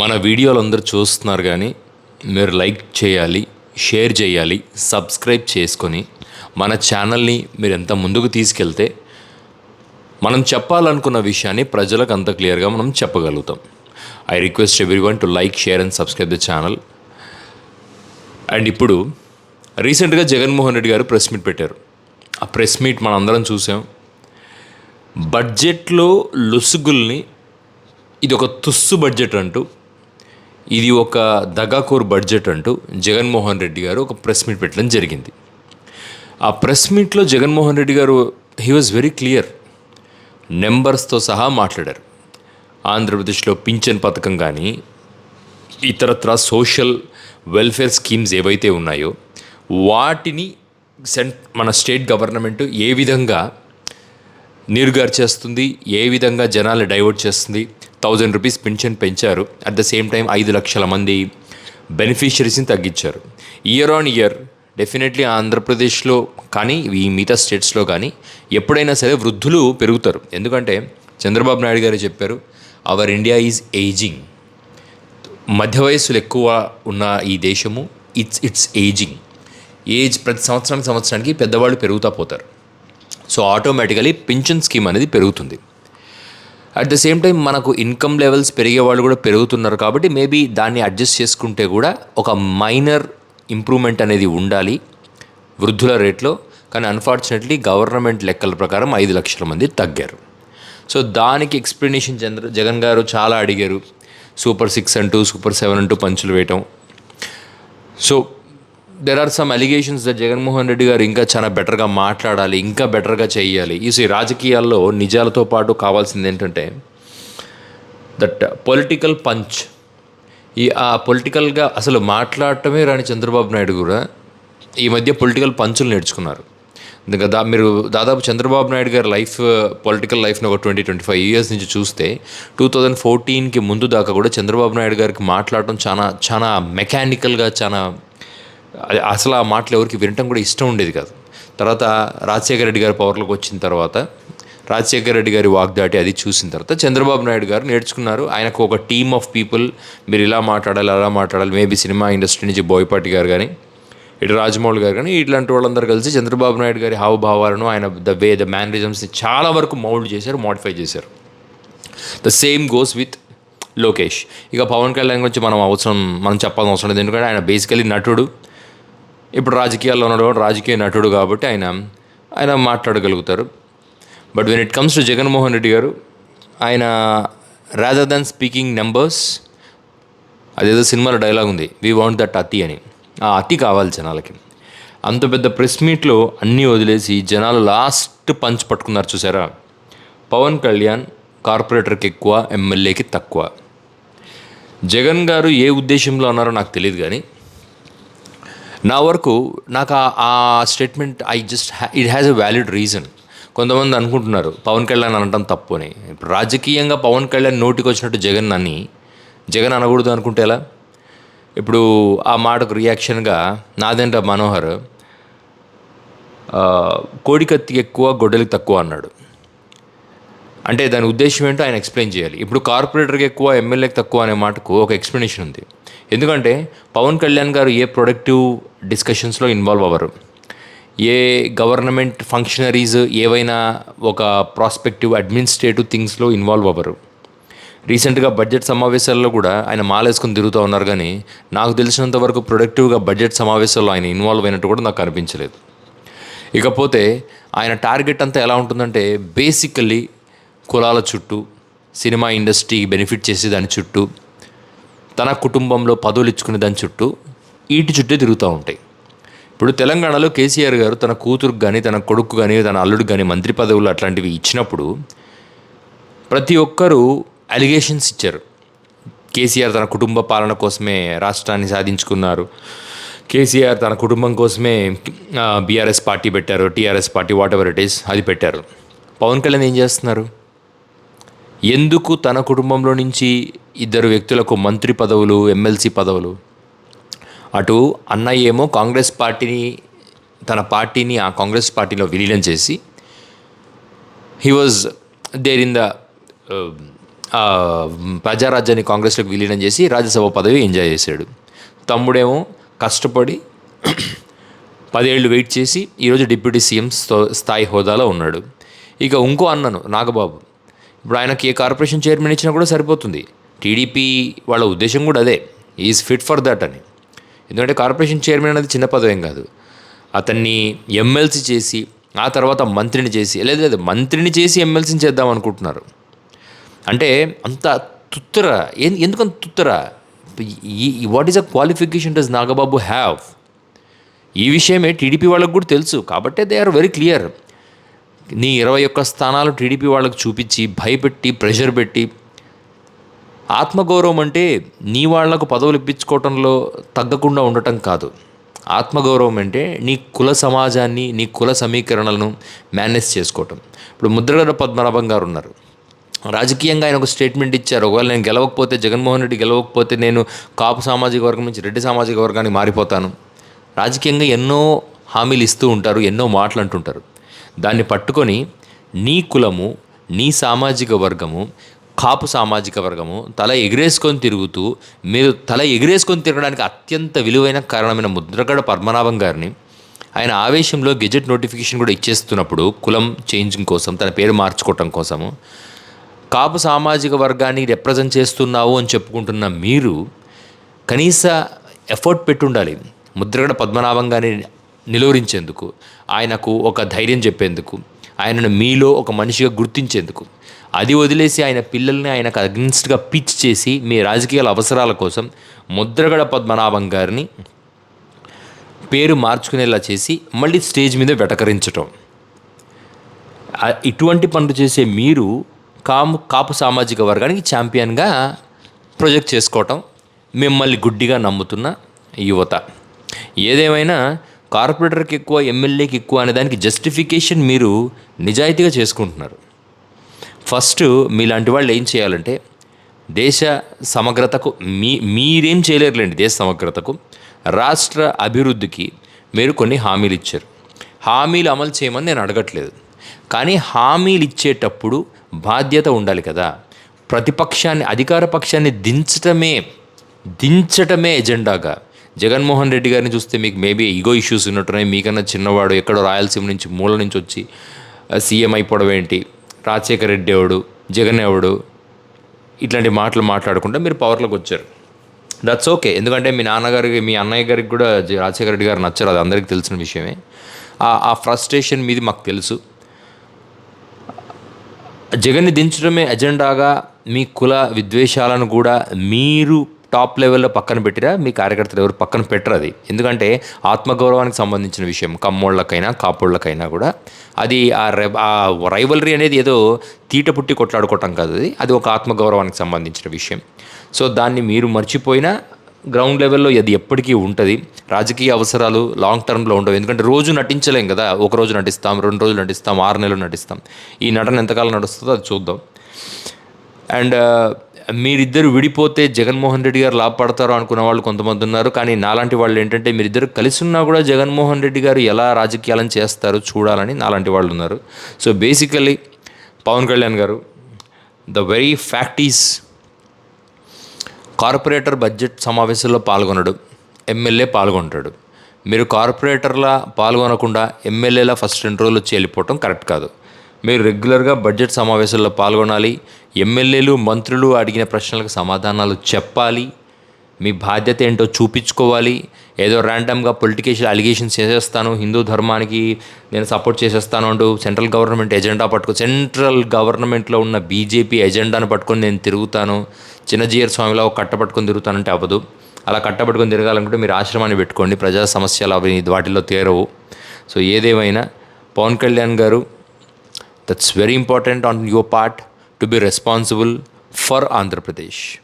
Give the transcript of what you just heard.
మన వీడియోలు అందరూ చూస్తున్నారు కానీ మీరు లైక్ చేయాలి షేర్ చేయాలి సబ్స్క్రైబ్ చేసుకొని మన ఛానల్ని మీరు ఎంత ముందుకు తీసుకెళ్తే మనం చెప్పాలనుకున్న విషయాన్ని ప్రజలకు అంత క్లియర్గా మనం చెప్పగలుగుతాం. I request everyone to like share and subscribe the channel. And ఇప్పుడు రీసెంట్గా జగన్మోహన్ రెడ్డి గారు ప్రెస్ మీట్ పెట్టారు. ఆ ప్రెస్ మీట్ మనం అందరం చూసాం. బడ్జెట్లో లొసుగుల్ని ఇది ఒక తుస్సు బడ్జెట్ అంటూ ఇది ఒక దగాకోర్ బడ్జెట్ అంటూ జగన్మోహన్ రెడ్డి గారు ఒక ప్రెస్ మీట్ పెట్టడం జరిగింది. ఆ ప్రెస్ మీట్లో జగన్మోహన్ రెడ్డి గారు హీ వాజ్ వెరీ క్లియర్ నెంబర్స్తో సహా మాట్లాడారు. ఆంధ్రప్రదేశ్లో పింఛన్ పథకం కానీ ఇతరత్ర సోషల్ వెల్ఫేర్ స్కీమ్స్ ఏవైతే ఉన్నాయో వాటిని సెంట్ మన స్టేట్ గవర్నమెంట్ ఏ విధంగా నీరుగారు చేస్తుంది ఏ విధంగా జనాలు డైవర్ట్ చేస్తుంది థౌజండ్ రూపీస్ పెన్షన్ పెంచారు. అట్ ద సేమ్ టైం ఐదు లక్షల మంది బెనిఫిషరీస్ని తగ్గించారు. ఇయర్ ఆన్ ఇయర్ డెఫినెట్లీ ఆంధ్రప్రదేశ్లో కానీ ఈ మిగతా స్టేట్స్లో కానీ ఎప్పుడైనా సరే వృద్ధులు పెరుగుతారు. ఎందుకంటే చంద్రబాబు నాయుడు గారు చెప్పారు అవర్ ఇండియా ఈజ్ ఏజింగ్ మధ్య వయస్సులు ఎక్కువ ఉన్న ఈ దేశము ఇట్స్ ఇట్స్ ఏజింగ్ ఏజ్ ప్రతి సంవత్సరానికి సంవత్సరానికి పెద్దవాళ్ళు పెరుగుతూ పోతారు. సో ఆటోమేటికలీ పింఛన్ స్కీమ్ అనేది పెరుగుతుంది. అట్ ద సేమ్ టైం మనకు ఇన్కమ్ లెవెల్స్ పెరిగే వాళ్ళు కూడా పెరుగుతున్నారు కాబట్టి మేబీ దాన్ని అడ్జస్ట్ చేసుకుంటే కూడా ఒక మైనర్ ఇంప్రూవ్మెంట్ అనేది ఉండాలి వృద్ధుల రేట్లో. కానీ అన్ఫార్చునేట్లీ గవర్నమెంట్ లెక్కల ప్రకారం ఐదు లక్షల మంది తగ్గారు. సో దానికి ఎక్స్ప్లెనేషన్ చంద్ర జగన్ గారు చాలా అడిగారు. సూపర్ సిక్స్ అంటూ సూపర్ సెవెన్ అంటూ పంచులు వేయటం. So there are some allegations that Jaganmohan Reddy గారు ఇంకా చాలా బెటర్గా మాట్లాడాలి ఇంకా బెటర్గా చేయాలి. ఈ రాజకీయాల్లో నిజాలతో పాటు కావాల్సింది ఏంటంటే దట్ పొలిటికల్ పంచ్ ఈ ఆ పొలిటికల్గా అసలు మాట్లాడటమే రాని చంద్రబాబు నాయుడు కూడా ఈ మధ్య పొలిటికల్ పంచులు నేర్చుకున్నారు. ఇంకా దా మీరు దాదాపు చంద్రబాబు నాయుడు గారి లైఫ్ పొలిటికల్ లైఫ్ని ఒక ట్వంటీ ట్వంటీ ఫైవ్ ఇయర్స్ నుంచి చూస్తే టూ థౌజండ్ ఫోర్టీన్కి ముందు దాకా కూడా చంద్రబాబు నాయుడు గారికి మాట్లాడటం చాలా చాలా మెకానికల్గా చాలా అసలు ఆ మాటలు ఎవరికి వినటం కూడా ఇష్టం ఉండేది కాదు. తర్వాత రాజశేఖర రెడ్డి గారి పవర్లోకి వచ్చిన తర్వాత రాజశేఖర రెడ్డి గారి వాగ్దాటి అది చూసిన తర్వాత చంద్రబాబు నాయుడు గారు నేర్చుకున్నారు ఆయనకు ఒక టీమ్ ఆఫ్ పీపుల్ మీరు ఇలా మాట్లాడాలి అలా మాట్లాడాలి మేబీ సినిమా ఇండస్ట్రీ నుంచి బోయపాటి గారు కానీ ఇటు రాజమౌళి గారు కానీ ఇట్లాంటి వాళ్ళందరూ కలిసి చంద్రబాబు నాయుడు గారి హావభావాలను ఆయన ద వే ద మేనరిజమ్స్ని చాలా వరకు మౌల్డ్ చేశారు మోడిఫై చేశారు. The same goes with Lokesh. ఇక పవన్ కళ్యాణ్ గురించి మనం అవసరం మనం చెప్పాల్సిన అవసరం లేదు. ఎందుకంటే ఆయన బేసికలీ నటుడు. ఇప్పుడు రాజకీయాల్లో ఉన్నాడు రాజకీయ నటుడు కాబట్టి ఆయన ఆయన మాట్లాడగలుగుతారు. But when it comes to Jaganmohan Reddy గారు ఆయన రాదర్ దాన్ స్పీకింగ్ నెంబర్స్ అదేదో సినిమాలో డైలాగ్ ఉంది. వీ వాంట్ దట్ అతి అని. ఆ అతి కావాలి జనాలకి. అంత పెద్ద ప్రెస్ మీట్లో అన్నీ వదిలేసి జనాలు లాస్ట్ పంచ్ పట్టుకున్నారు చూసారా? పవన్ కళ్యాణ్ కార్పొరేటర్కి ఎక్కువ ఎమ్మెల్యేకి తక్కువ. జగన్ గారు ఏ ఉద్దేశంలో అన్నారో నాకు తెలియదు కానీ నా వరకు నాకు ఆ- statement I just it has a valid reason కొంతమంది అనుకుంటున్నారు పవన్ కళ్యాణ్ అనటం తప్పు అని ఇప్పుడు రాజకీయంగా పవన్ కళ్యాణ్ నోటికి వచ్చినట్టు జగన్ అని జగన్ అనకూడదు అనుకుంటే ఎలా? ఇప్పుడు ఆ మాటకు రియాక్షన్గా నాదెంట మనోహర్ కోడికత్తి ఎక్కువ గొడ్డలికి తక్కువ అన్నాడు. అంటే దాని ఉద్దేశం ఏంటో ఆయన ఎక్స్ప్లెయిన్ చేయాలి. ఇప్పుడు కార్పొరేటర్కి ఎక్కువ ఎమ్మెల్యేకి తక్కువ అనే మాటకు ఒక ఎక్స్ప్లెనేషన్ ఉంది. ఎందుకంటే పవన్ కళ్యాణ్ గారు ఏ ప్రొడక్టివ్ డిస్కషన్స్లో ఇన్వాల్వ్ అవ్వరు. ఏ గవర్నమెంట్ ఫంక్షనరీస్ ఏవైనా ఒక ప్రాస్పెక్టివ్ అడ్మినిస్ట్రేటివ్ థింగ్స్లో ఇన్వాల్వ్ అవ్వరు. రీసెంట్గా బడ్జెట్ సమావేశాల్లో కూడా ఆయన మాలేసుకుని తిరుగుతూ ఉన్నారు కానీ నాకు తెలిసినంత వరకు ప్రొడక్టివ్గా బడ్జెట్ సమావేశాల్లో ఆయన ఇన్వాల్వ్ అయినట్టు కూడా నాకు అనిపించలేదు. ఇకపోతే ఆయన టార్గెట్ అంతా ఎలా ఉంటుందంటే బేసికల్లీ కులాల చుట్టూ సినిమా ఇండస్ట్రీ బెనిఫిట్ చేసే దాని చుట్టూ తన కుటుంబంలో పదవులు ఇచ్చుకునే దాని చుట్టూ ఈటి చుట్టే తిరుగుతూ ఉంటాయి. ఇప్పుడు తెలంగాణలో కేసీఆర్ గారు తన కూతురుకు కానీ తన కొడుకు కానీ తన అల్లుడు కానీ మంత్రి పదవులు అట్లాంటివి ఇచ్చినప్పుడు ప్రతి ఒక్కరూ అలిగేషన్స్ ఇచ్చారు. కేసీఆర్ తన కుటుంబ పాలన కోసమే రాష్ట్రాన్ని సాధించుకున్నారు. కేసీఆర్ తన కుటుంబం కోసమే బీఆర్ఎస్ పార్టీ పెట్టారు TRS party whatever it is అది పెట్టారు. పవన్ కళ్యాణ్ ఏం చేస్తున్నారు? ఎందుకు తన కుటుంబంలో నుంచి ఇద్దరు వ్యక్తులకు మంత్రి పదవులు ఎమ్మెల్సీ పదవులు. అటు అన్నయ్య ఏమో కాంగ్రెస్ పార్టీని తన పార్టీని ఆ కాంగ్రెస్ పార్టీలో విలీనం చేసి he was there in the ప్రజారాజ్యాన్ని కాంగ్రెస్లోకి విలీనం చేసి రాజ్యసభ పదవి ఎంజాయ్ చేశాడు. తమ్ముడేమో కష్టపడి పదేళ్ళు వెయిట్ చేసి ఈరోజు డిప్యూటీ సీఎం స్థాయి హోదాలో ఉన్నాడు. ఇక ఇంకో అన్నను నాగబాబు. ఇప్పుడు ఆయనకి ఏ కార్పొరేషన్ చైర్మన్ ఇచ్చినా కూడా సరిపోతుంది. టీడీపీ వాళ్ళ ఉద్దేశం కూడా అదే. ఈజ్ ఫిట్ ఫర్ దట్ అని. ఎందుకంటే కార్పొరేషన్ చైర్మన్ అనేది చిన్న పదవేం కాదు. అతన్ని ఎమ్మెల్సీ చేసి ఆ తర్వాత మంత్రిని చేసి లేదు లేదు మంత్రిని చేసి ఎమ్మెల్సీని చేద్దాం అనుకుంటున్నారు. అంటే అంత తుత్తర ఎందుకంత తుత్తర? What is a qualification does Nagababu have ఈ విషయమే టీడీపీ వాళ్ళకు కూడా తెలుసు. కాబట్టే దే ఆర్ వెరీ క్లియర్ నీ ఇరవై ఒక్క స్థానాలు టీడీపీ వాళ్ళకు చూపించి భయపెట్టి ప్రెషర్ పెట్టి ఆత్మగౌరవం అంటే నీ వాళ్ళకు పదవులు ఇప్పించుకోవటంలో తగ్గకుండా ఉండటం కాదు. ఆత్మగౌరవం అంటే నీ కుల సమాజాన్ని నీ కుల సమీకరణలను మేనేజ్ చేసుకోవటం. ఇప్పుడు ముద్రగడ పద్మనాభం గారు ఉన్నారు. రాజకీయంగా ఆయన ఒక స్టేట్మెంట్ ఇచ్చారు. ఒకవేళ నేను గెలవకపోతే జగన్మోహన్ రెడ్డి గెలవకపోతే నేను కాపు సామాజిక వర్గం నుంచి రెడ్డి సామాజిక వర్గానికి మారిపోతాను. రాజకీయంగా ఎన్నో హామీలు ఇస్తూ ఉంటారు ఎన్నో మాటలు అంటుంటారు. దాన్ని పట్టుకొని నీ కులము నీ సామాజిక వర్గము కాపు సామాజిక వర్గము తల ఎగిరేసుకొని తిరుగుతూ మీరు తల ఎగిరేసుకొని తిరగడానికి అత్యంత విలువైన కారణమైన ముద్రగడ పద్మనాభం గారిని ఆయన ఆవేశంలో గెజెట్ నోటిఫికేషన్ కూడా ఇచ్చేస్తున్నప్పుడు కులం చేంజింగ్ కోసం తన పేరు మార్చుకోవటం కోసము కాపు సామాజిక వర్గాన్ని రిప్రజెంట్ చేస్తున్నావు అని చెప్పుకుంటున్న మీరు కనీస ఎఫర్ట్ పెట్టుండాలి ముద్రగడ పద్మనాభం గారిని నిలువరించేందుకు ఆయనకు ఒక ధైర్యం చెప్పేందుకు ఆయనను మీలో ఒక మనిషిగా గుర్తించేందుకు. అది వదిలేసి ఆయన పిల్లల్ని ఆయనకు అగ్నిస్ట్గా పిచ్ చేసి మీ రాజకీయాల అవసరాల కోసం ముద్రగడ పద్మనాభం గారిని పేరు మార్చుకునేలా చేసి మళ్ళీ స్టేజ్ మీద వెటకరించటం. ఇటువంటి పనులు చేసే మీరు కాము కాపు సామాజిక వర్గానికి ఛాంపియన్గా ప్రొజెక్ట్ చేసుకోవటం మిమ్మల్ని గుడ్డిగా నమ్ముతున్న యువత. ఏదేమైనా కార్పొరేటర్కి ఎక్కువ ఎమ్మెల్యేకి ఎక్కువ అనే దానికి జస్టిఫికేషన్ మీరు నిజాయితీగా చేసుకుంటున్నారు. ఫస్ట్ మీలాంటి వాళ్ళు ఏం చేయాలంటే దేశ సమగ్రతకు మీ మీరేం చేయలేరులేండి దేశ సమగ్రతకు. రాష్ట్ర అభివృద్ధికి మీరు కొన్ని హామీలు ఇచ్చారు. హామీలు అమలు చేయమని నేను అడగట్లేదు. కానీ హామీలు ఇచ్చేటప్పుడు బాధ్యత ఉండాలి కదా. ప్రతిపక్షాన్ని అధికార పక్షాన్ని దించటమే దించటమే ఎజెండాగా. జగన్మోహన్ రెడ్డి గారిని చూస్తే మీకు మేబీ ఈగో ఇష్యూస్ ఉన్నట్టున్నాయి. మీకన్నా చిన్నవాడు ఎక్కడో రాయలసీమ నుంచి మూల నుంచి వచ్చి సీఎం అయిపోవడం ఏంటి? రాజశేఖర రెడ్డి ఎవడు జగన్ ఎవడు ఇట్లాంటి మాటలు మాట్లాడుకుంటే మీరు పవర్లోకి వచ్చారు. దట్స్ ఓకే ఎందుకంటే మీ నాన్నగారికి మీ అన్నయ్య గారికి కూడా రాజశేఖర రెడ్డి గారు నచ్చరు. అది అందరికీ తెలిసిన విషయమే. ఆ- ఆ ఫ్రస్ట్రేషన్ మీది మాకు తెలుసు. జగన్ని దించడమే ఎజెండాగా మీ కుల విద్వేషాలను కూడా మీరు టాప్ లెవెల్లో పక్కన పెట్టిరా మీ కార్యకర్తలు ఎవరు పక్కన పెట్టరు అది. ఎందుకంటే ఆత్మగౌరవానికి సంబంధించిన విషయం కమ్మోళ్ళకైనా కాపోళ్ళకైనా కూడా అది ఆ రె ఆ రైవలరీ అనేది ఏదో తీట పుట్టి కొట్లాడుకోవటం కాదు అది. అది ఒక ఆత్మగౌరవానికి సంబంధించిన విషయం. సో దాన్ని మీరు మర్చిపోయినా గ్రౌండ్ లెవెల్లో అది ఎప్పటికీ ఉంటుంది. రాజకీయ అవసరాలు లాంగ్ టర్మ్లో ఉండవు. ఎందుకంటే రోజు నటించలేం కదా. ఒక రోజు నటిస్తాం రెండు రోజులు నటిస్తాం ఆరు నెలలు నటిస్తాం. ఈ నటన ఎంతకాలం నడుస్తుందో అది చూద్దాం. అండ్ మీరిద్దరు విడిపోతే జగన్మోహన్ రెడ్డి గారు లాభపడతారు అనుకున్న వాళ్ళు కొంతమంది ఉన్నారు. కానీ నాలాంటి వాళ్ళు ఏంటంటే మీరిద్దరు కలిసి ఉన్నా కూడా జగన్మోహన్ రెడ్డి గారు ఎలా రాజకీయాలను చేస్తారు చూడాలని నాలాంటి వాళ్ళు ఉన్నారు. సో బేసికలీ పవన్ కళ్యాణ్ గారు the very fact is corporator budget సమావేశంలో పాల్గొనడు ఎమ్మెల్యే పాల్గొంటాడు. మీరు కార్పొరేటర్లా పాల్గొనకుండా ఎమ్మెల్యేలా ఫస్ట్ రెండు రోజులు వచ్చి వెళ్ళిపోవటం కరెక్ట్ కాదు. మీరు రెగ్యులర్గా బడ్జెట్ సమావేశాల్లో పాల్గొనాలి. ఎమ్మెల్యేలు మంత్రులు అడిగిన ప్రశ్నలకు సమాధానాలు చెప్పాలి. మీ బాధ్యత ఏంటో చూపించుకోవాలి. ఏదో ర్యాండమ్గా పొలిటికేషన్ అలిగేషన్స్ చేసేస్తాను. హిందూ ధర్మానికి నేను సపోర్ట్ చేసేస్తాను అంటూ సెంట్రల్ గవర్నమెంట్ ఎజెండా పట్టుకో సెంట్రల్ గవర్నమెంట్లో ఉన్న బీజేపీ ఎజెండాను పట్టుకొని నేను తిరుగుతాను. చిన్నజీయర్ స్వామిలా ఒక కట్ట పట్టుకొని తిరుగుతానంటే అవ్వదు. అలా కట్టపట్టుకొని తిరగాలనుకుంటే మీరు ఆశ్రమాన్ని పెట్టుకోండి. ప్రజా సమస్యలు అవి వాటిల్లో తేరవు. సో ఏదేమైనా పవన్ కళ్యాణ్ గారు That's very important on your part to be responsible for Andhra Pradesh.